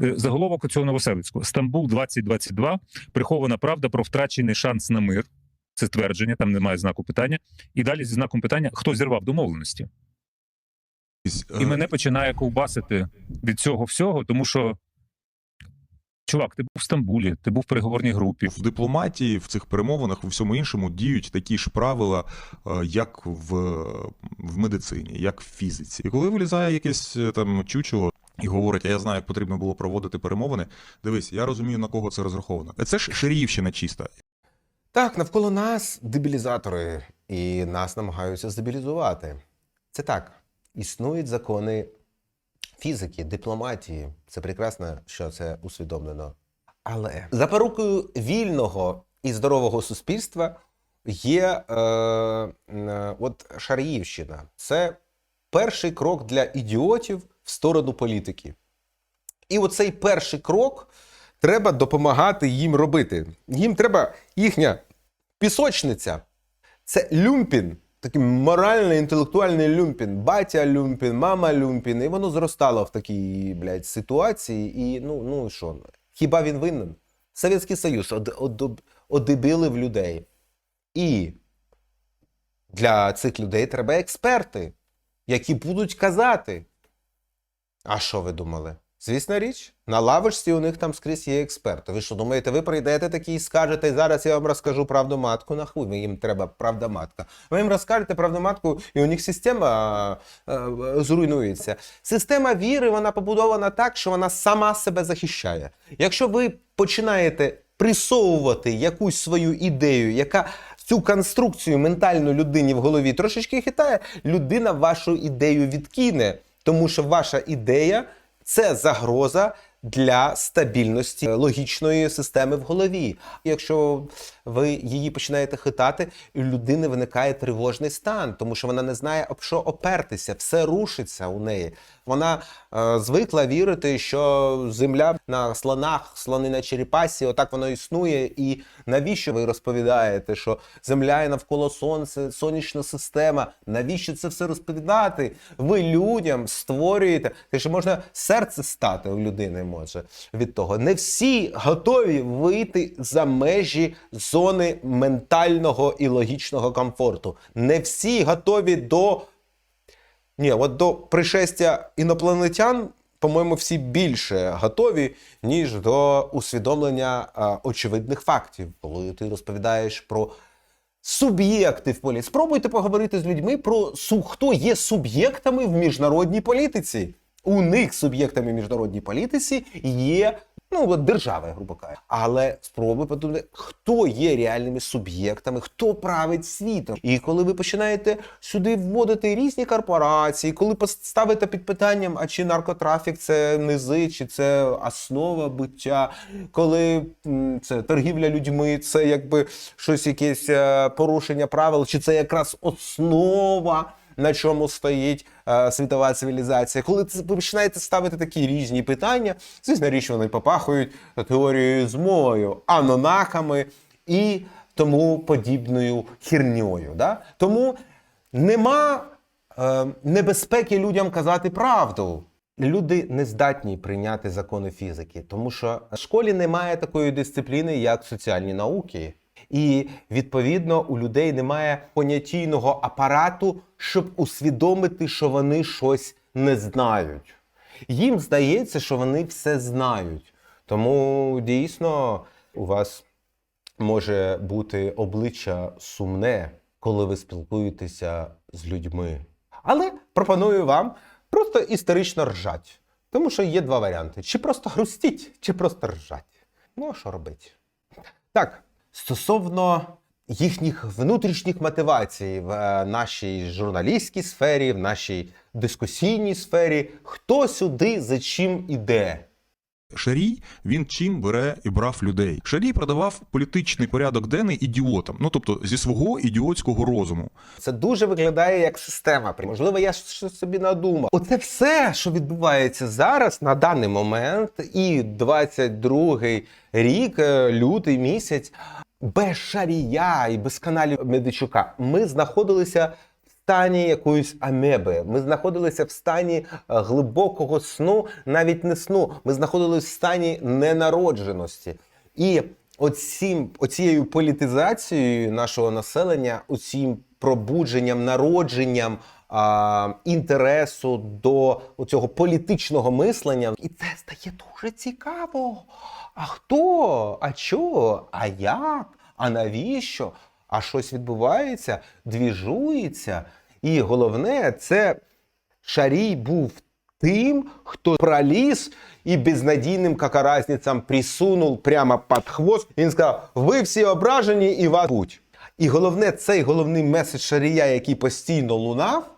Е, Заголовок цього Новоселицького. Стамбул 2022. Прихована правда про втрачений шанс на мир. Це твердження, там немає знаку питання. І далі зі знаком питання, хто зірвав домовленості. І мене починає ковбасити від цього всього, тому що. Чувак, ти був в Стамбулі, ти був в переговорній групі. В дипломатії, в цих перемовинах, у всьому іншому діють такі ж правила, е, як в, в медицині, як в фізиці. І коли вилізає якесь е, там чучело і говорить, а я знаю, як потрібно було проводити перемовини. Дивись, я розумію, на кого це розраховано. Це ж Шаріївщина чиста. Так, навколо нас дебілізатори, і нас намагаються здебілізувати. Це так. Існують закони фізики, дипломатії. Це прекрасно, що це усвідомлено. Але запорукою вільного і здорового суспільства є е, е, от Шаріївщина. Це перший крок для ідіотів в сторону політики. І оцей перший крок треба допомагати їм робити. Їм треба їхня пісочниця. Це люмпін, такий моральний, інтелектуальний люмпін. Батя люмпін, мама люмпін. І воно зростало в такій блядь, ситуації. І ну, ну що? Хіба він винен? Совєтський Союз од, од, одебілив людей. І для цих людей треба експерти, які будуть казати. А що ви думали? Звісна річ, на лавочці у них там скрізь є експерти. Ви що думаєте, ви прийдете такі і скажете, зараз я вам розкажу правду матку, нахуй їм треба правда матка. Ви їм розкажете правду матку, і у них система е, е, зруйнується. Система віри вона побудована так, що вона сама себе захищає. Якщо ви починаєте присовувати якусь свою ідею, яка цю конструкцію ментальну людині в голові трошечки хитає, людина вашу ідею відкине, тому що ваша ідея це загроза для стабільності логічної системи в голові. Якщо ви її починаєте хитати, у людини виникає тривожний стан, тому що вона не знає, об що опертися, все рушиться у неї. Вона е, звикла вірити, що земля на слонах, слони на черепасі, отак воно існує. І навіщо ви розповідаєте, що земля і навколо сонця, сонячна система? Навіщо це все розповідати? Ви людям створюєте, те, що можна серце стати у людини може від того. Не всі готові вийти за межі зони ментального і логічного комфорту. Не всі готові до. Ні, от до пришестя інопланетян, по-моєму, всі більше готові, ніж до усвідомлення а, очевидних фактів, коли ти розповідаєш про суб'єкти в полі. Спробуйте поговорити з людьми про хто є суб'єктами в міжнародній політиці. У них суб'єктами міжнародній політиці є ну, держави, грубо кажучи. Але спробуй подумати, хто є реальними суб'єктами, хто править світом. І коли ви починаєте сюди вводити різні корпорації, коли поставите під питанням, а чи наркотрафік це низи, чи це основа буття, коли це торгівля людьми, це якби щось якесь е, порушення правил, чи це якраз основа на чому стоїть е, світова цивілізація. Коли ви починаєте ставити такі різні питання, звісно, річ вони попахують теорією змовою, анонаками і тому подібною херньою. Да? Тому нема е, небезпеки людям казати правду. Люди не здатні прийняти закони фізики, тому що в школі немає такої дисципліни, як соціальні науки. І відповідно у людей немає понятійного апарату, щоб усвідомити, що вони щось не знають. Їм здається, що вони все знають. Тому дійсно у вас може бути обличчя сумне, коли ви спілкуєтеся з людьми. Але пропоную вам просто історично ржать. Тому що є два варіанти: чи просто грустіть, чи просто ржать. Ну, а що робити? Так, стосовно їхніх внутрішніх мотивацій в е, нашій журналістській сфері, в нашій дискусійній сфері, хто сюди за чим іде? Шарій він чим бере і брав людей. Шарій продавав політичний порядок денний ідіотам, ну тобто зі свого ідіотського розуму. Це дуже виглядає як система. Можливо, я щось собі надумав. Оце все, що відбувається зараз на даний момент, і 22-й рік, е, лютий місяць, без шарія і без каналів Медичука. Ми знаходилися в стані якоїсь амеби. Ми знаходилися в стані е, глибокого сну, навіть не сну. Ми знаходилися в стані ненародженості. І оцім, оцією політизацією нашого населення, оцім пробудженням, народженням а, інтересу до цього політичного мислення, і це стає дуже цікаво. А хто? А чого? А як? А навіщо? А щось відбувається, двіжується. І головне, це Шарій був тим, хто проліз і безнадійним какаразницям присунув прямо під хвост. Він сказав: ви всі ображені і вас будь. І головне, цей головний меседж Шарія, який постійно лунав,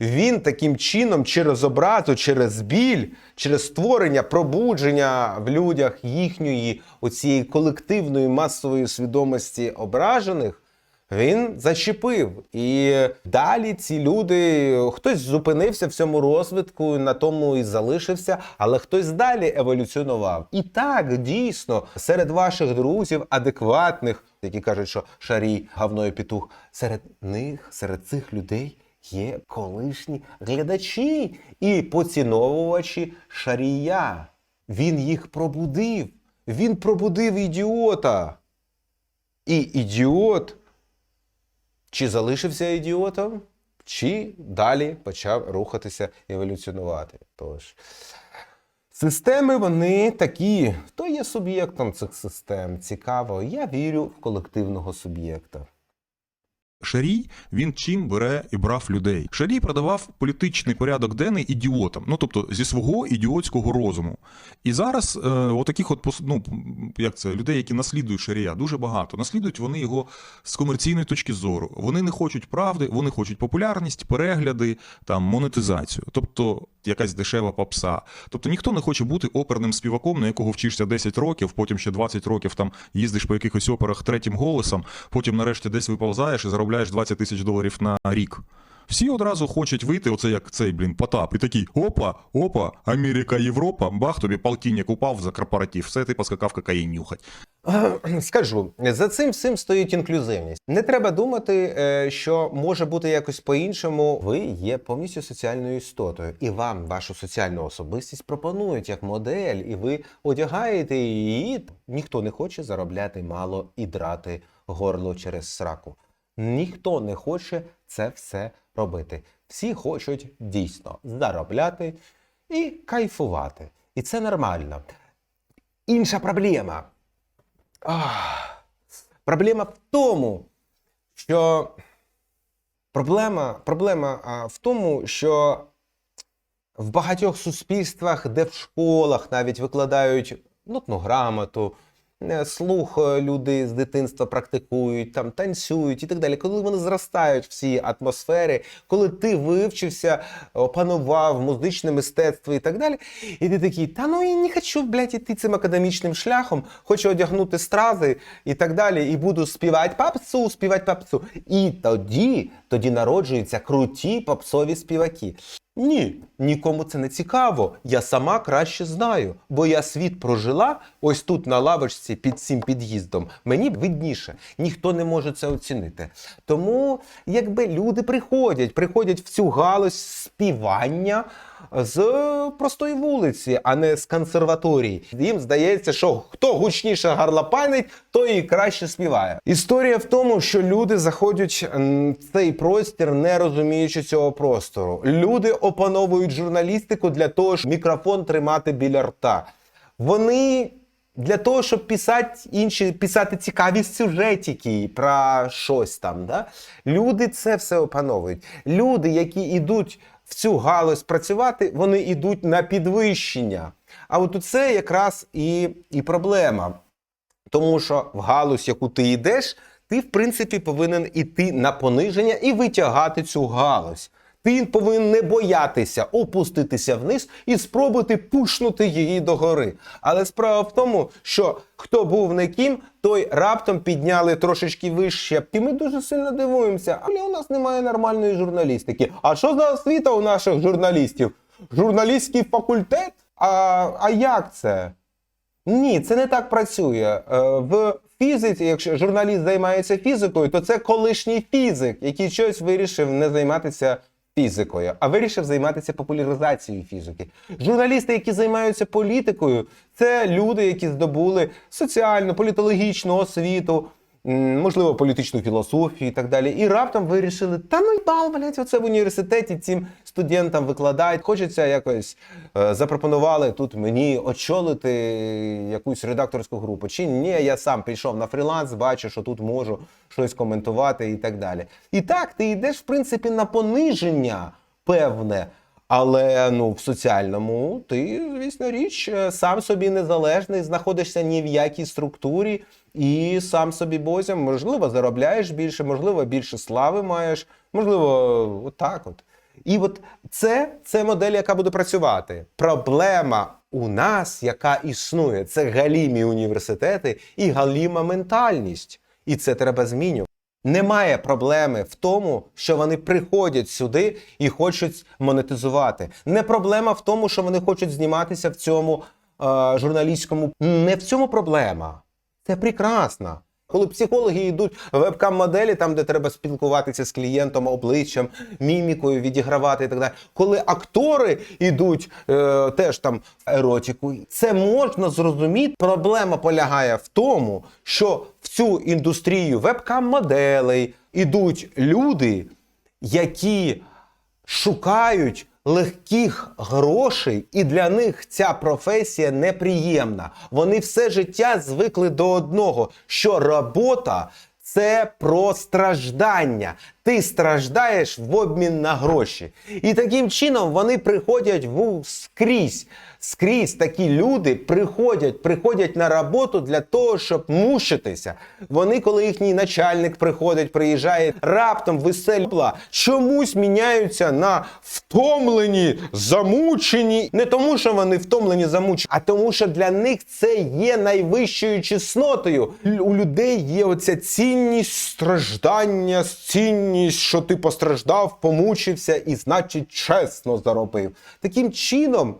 він таким чином через образу, через біль, через створення, пробудження в людях їхньої оцієї колективної масової свідомості ображених. Він зачепив. І далі ці люди, хтось зупинився в цьому розвитку, на тому і залишився, але хтось далі еволюціонував. І так, дійсно, серед ваших друзів адекватних, які кажуть, що шарій гавно і петух, серед них, серед цих людей є колишні глядачі і поціновувачі шарія. Він їх пробудив. Він пробудив ідіота. І ідіот чи залишився ідіотом, чи далі почав рухатися еволюціонувати. Тож системи вони такі. Хто є суб'єктом цих систем? Цікаво. Я вірю в колективного суб'єкта. Шарій він чим бере і брав людей. Шарій продавав політичний порядок денний ідіотам, ну тобто зі свого ідіотського розуму. І зараз е, отаких от ну, як це людей, які наслідують Шарія, дуже багато. Наслідують вони його з комерційної точки зору. Вони не хочуть правди, вони хочуть популярність, перегляди, там монетизацію, тобто якась дешева попса. Тобто ніхто не хоче бути оперним співаком, на якого вчишся 10 років, потім ще 20 років там їздиш по якихось операх третім голосом, потім нарешті десь виповзаєш і заробляєш 20 тисяч доларів на рік. Всі одразу хочуть вийти, оце як цей, блін, Потап, і такий опа, опа, Америка, Європа, бах, тобі полтинник упав за корпоратив, все, ти поскакав кокаїн нюхать. Скажу, за цим всім стоїть інклюзивність. Не треба думати, е, що може бути якось по-іншому. Ви є повністю соціальною істотою, і вам вашу соціальну особистість пропонують як модель, і ви одягаєте її. Ніхто не хоче заробляти мало і драти горло через сраку. Ніхто не хоче це все робити. Всі хочуть дійсно заробляти і кайфувати. І це нормально. Інша проблема. Ах, проблема в тому, що проблема, проблема а, в тому, що в багатьох суспільствах, де в школах навіть викладають нотну грамоту, слух е, люди з дитинства практикують, там танцюють і так далі. Коли вони зростають в цій атмосфері, коли ти вивчився, опанував музичне мистецтво і так далі, і ти такий, та ну я не хочу, блядь, іти цим академічним шляхом, хочу одягнути стрази і так далі, і буду співати попсу, співати попсу. І тоді, тоді народжуються круті попсові співаки. Ні, нікому це не цікаво. Я сама краще знаю, бо я світ прожила ось тут на лавочці під цим під'їздом. Мені видніше, ніхто не може це оцінити. Тому, якби люди приходять, приходять в цю галузь співання з простої вулиці, а не з консерваторії. Їм здається, що хто гучніше гарлопанить, той і краще співає. Історія в тому, що люди заходять в цей простір, не розуміючи цього простору. Люди опановують журналістику для того, щоб мікрофон тримати біля рта. Вони для того, щоб писати інші, писати цікаві сюжетики про щось там. Да? Люди це все опановують. Люди, які йдуть в цю галузь працювати, вони йдуть на підвищення. А от це якраз і, і проблема. Тому що в галузь, яку ти йдеш, ти, в принципі, повинен іти на пониження і витягати цю галузь. Ти повинен не боятися опуститися вниз і спробувати пушнути її догори. Але справа в тому, що хто був не ким, той раптом підняли трошечки вище. І ми дуже сильно дивуємося. Але у нас немає нормальної журналістики. А що за освіта у наших журналістів? Журналістський факультет? А, а як це? Ні, це не так працює. Е, В фізиці, якщо журналіст займається фізикою, то це колишній фізик, який щось вирішив не займатися фізикою, а вирішив займатися популяризацією фізики. Журналісти, які займаються політикою, це люди, які здобули соціальну, політологічну освіту, можливо, політичну філософію і так далі. І раптом вирішили, та ну й бал, блядь, оце в університеті цим студентам викладають. Хочеться якось е, запропонували тут мені очолити якусь редакторську групу. Чи ні, я сам прийшов на фріланс, бачу, що тут можу щось коментувати і так далі. І так, ти йдеш, в принципі, на пониження певне. Але ну в соціальному ти, звісно, річ, е, сам собі незалежний, знаходишся ні в якій структурі, і сам собі бозям, можливо, заробляєш більше, можливо, більше слави маєш, можливо, отак от. І от це, це модель, яка буде працювати. Проблема у нас, яка існує, це галімі університети і галіма ментальність. І це треба змінювати. Немає проблеми в тому, що вони приходять сюди і хочуть монетизувати. Не проблема в тому, що вони хочуть зніматися в цьому е, журналістському. Не в цьому проблема. Це прекрасно. Коли психологи йдуть в вебкам-моделі, там, де треба спілкуватися з клієнтом, обличчям, мімікою, відігравати і так далі. Коли актори йдуть е, теж там еротику, це можна зрозуміти. Проблема полягає в тому, що в цю індустрію вебкам-моделей ідуть люди, які шукають легких грошей, і для них ця професія неприємна. Вони все життя звикли до одного, що робота це про страждання. Ти страждаєш в обмін на гроші. І таким чином вони приходять в скрізь. Скрізь такі люди приходять, приходять на роботу для того, щоб мучитися. Вони, коли їхній начальник приходить, приїжджає, раптом веселя, чомусь міняються на втомлені, замучені. Не тому, що вони втомлені, замучені, а тому, що для них це є найвищою чеснотою. У людей є оця цінність страждання, цінність, що ти постраждав, помучився і, значить, чесно заробив. Таким чином.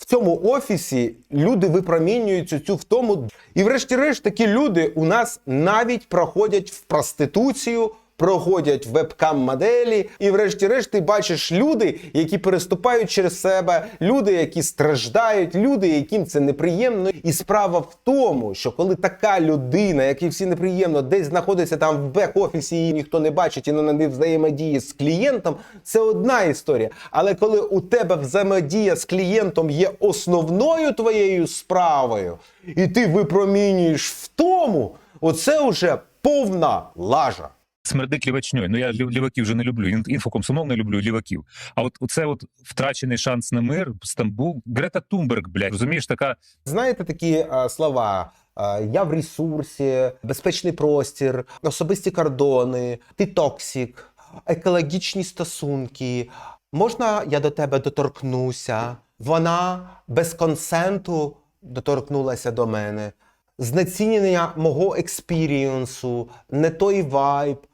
В цьому офісі люди випромінюють цю- цю втому. І врешті-решт такі люди у нас навіть проходять в проституцію, проходять вебкам-моделі. І врешті-решт ти бачиш люди, які переступають через себе, люди, які страждають, люди, яким це неприємно. І справа в тому, що коли така людина, якій всі неприємно, десь знаходиться там в бек-офісі, її ніхто не бачить і не взаємодіє з клієнтом, це одна історія. Але коли у тебе взаємодія з клієнтом є основною твоєю справою, і ти випромінюєш в тому, оце вже повна лажа. Смердить лівачньою. Ну я лів- ліваків вже не люблю. ін- Інфокомсомол не люблю ліваків. А от оце от втрачений шанс на мир, Стамбул, Грета Тумберг, блядь, розумієш, така Знаєте такі е, слова? е, Я в ресурсі, безпечний простір, особисті кордони, ти токсик, екологічні стосунки. Можна я до тебе доторкнуся? Вона без консенту доторкнулася до мене. Знецінення мого експірієнсу, не той вайб.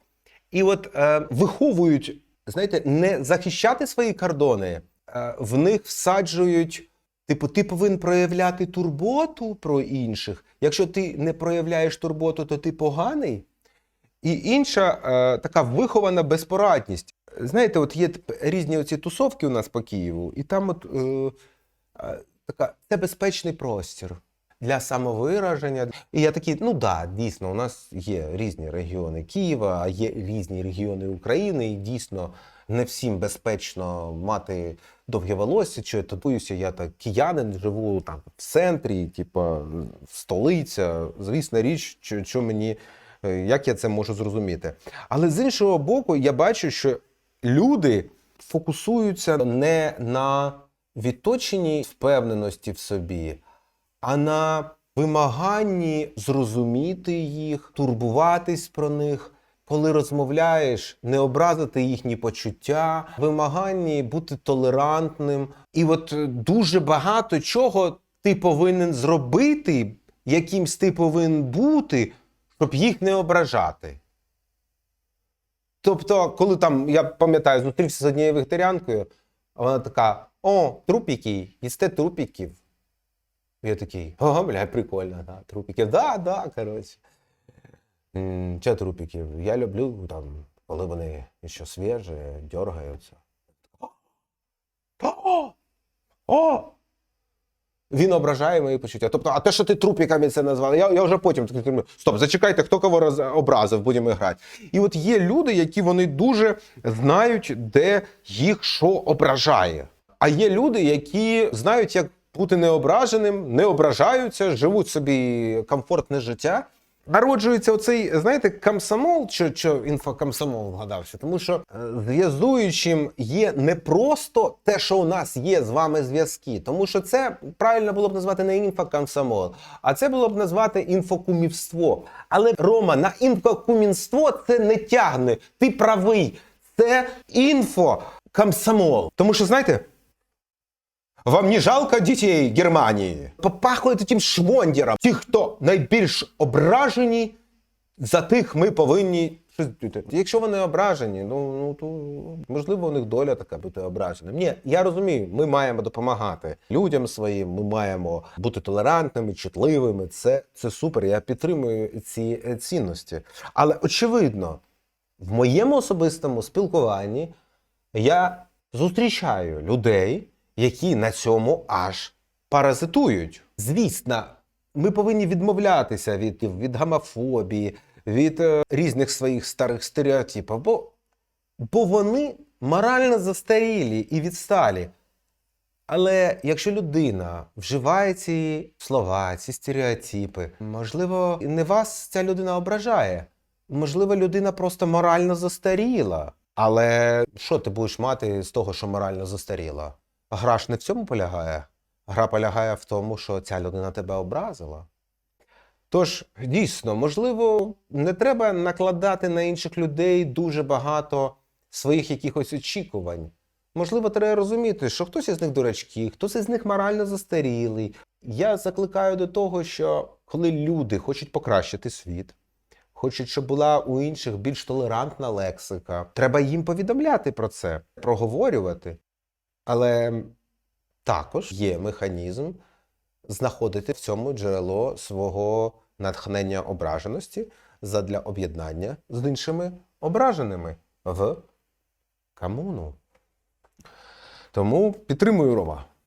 І от е, виховують, знаєте, не захищати свої кордони, е, в них всаджують. Типу, ти повинен проявляти турботу про інших. Якщо ти не проявляєш турботу, то ти поганий. І інша е, така вихована безпорадність. Знаєте, от є різні оці тусовки у нас по Києву, і там от е, е, така це безпечний простір для самовираження. І я такий, ну да, дійсно, у нас є різні регіони Києва, а є різні регіони України, і дійсно не всім безпечно мати довге волосся. Чи я боюся, я так киянин, живу там в центрі, типу, столиця. Звісна річ, що, що мені. е, Як я це можу зрозуміти? Але з іншого боку, я бачу, що люди фокусуються не на відточеній впевненості в собі, а на вимаганні зрозуміти їх, турбуватись про них. Коли розмовляєш, не образити їхні почуття, вимаганні бути толерантним. І от е, дуже багато чого ти повинен зробити, якимсь ти повинен бути, щоб їх не ображати. Тобто, коли там, я пам'ятаю, зустрівся з однією вегетаріанкою, вона така: о, трупіки, їсте трупіків. Я такий, ага, бля, прикольно, да, трупики. Да, да, коротше. Че трупиків? Я люблю там, коли вони ще свіжі, дергаються. О! О! Він ображає мої почуття. Тобто, а те, що ти трупіками це назвали, я, я вже потім стоп, зачекайте, хто кого роз... образив, будемо грати. І от є люди, які вони дуже знають, де їх що ображає. А є люди, які знають, як бути неображеним, не ображаються, живуть собі комфортне життя. Народжується оцей, знаєте, комсомол, що, що інфокомсомол вгадався, тому що е, зв'язуючим є не просто те, що у нас є з вами зв'язки, тому що це правильно було б назвати не інфокомсомол, а це було б назвати інфокумівство. Але Рома, на інфокумівство це не тягне. Ти правий. Це інфокомсомол. Тому що, знаєте, вам не жалко дітей Германії? Попахує таким швондером. Ті, хто найбільш ображені, за тих ми повинні. Якщо вони ображені, ну, ну то можливо у них доля така бути ображеним. Ні, я розумію, ми маємо допомагати людям своїм, ми маємо бути толерантними, чутливими. Це, це супер. Я підтримую ці е, цінності. Але очевидно, в моєму особистому спілкуванні я зустрічаю людей, які на цьому аж паразитують. Звісно, ми повинні відмовлятися від, від гомофобії, від е, різних своїх старих стереотипів, бо, бо вони морально застарілі і відсталі. Але якщо людина вживає ці слова, ці стереотипи, можливо, не вас ця людина ображає. Можливо, людина просто морально застаріла. Але що ти будеш мати з того, що морально застаріла? Гра ж не в цьому полягає. Гра полягає в тому, що ця людина тебе образила. Тож, дійсно, можливо, не треба накладати на інших людей дуже багато своїх якихось очікувань. Можливо, треба розуміти, що хтось із них дурачки, хтось із них морально застарілий. Я закликаю до того, що коли люди хочуть покращити світ, хочуть, щоб була у інших більш толерантна лексика, треба їм повідомляти про це, проговорювати. Але також є механізм знаходити в цьому джерело свого натхнення ображеності задля об'єднання з іншими ображеними в комуну. Тому підтримую Рома.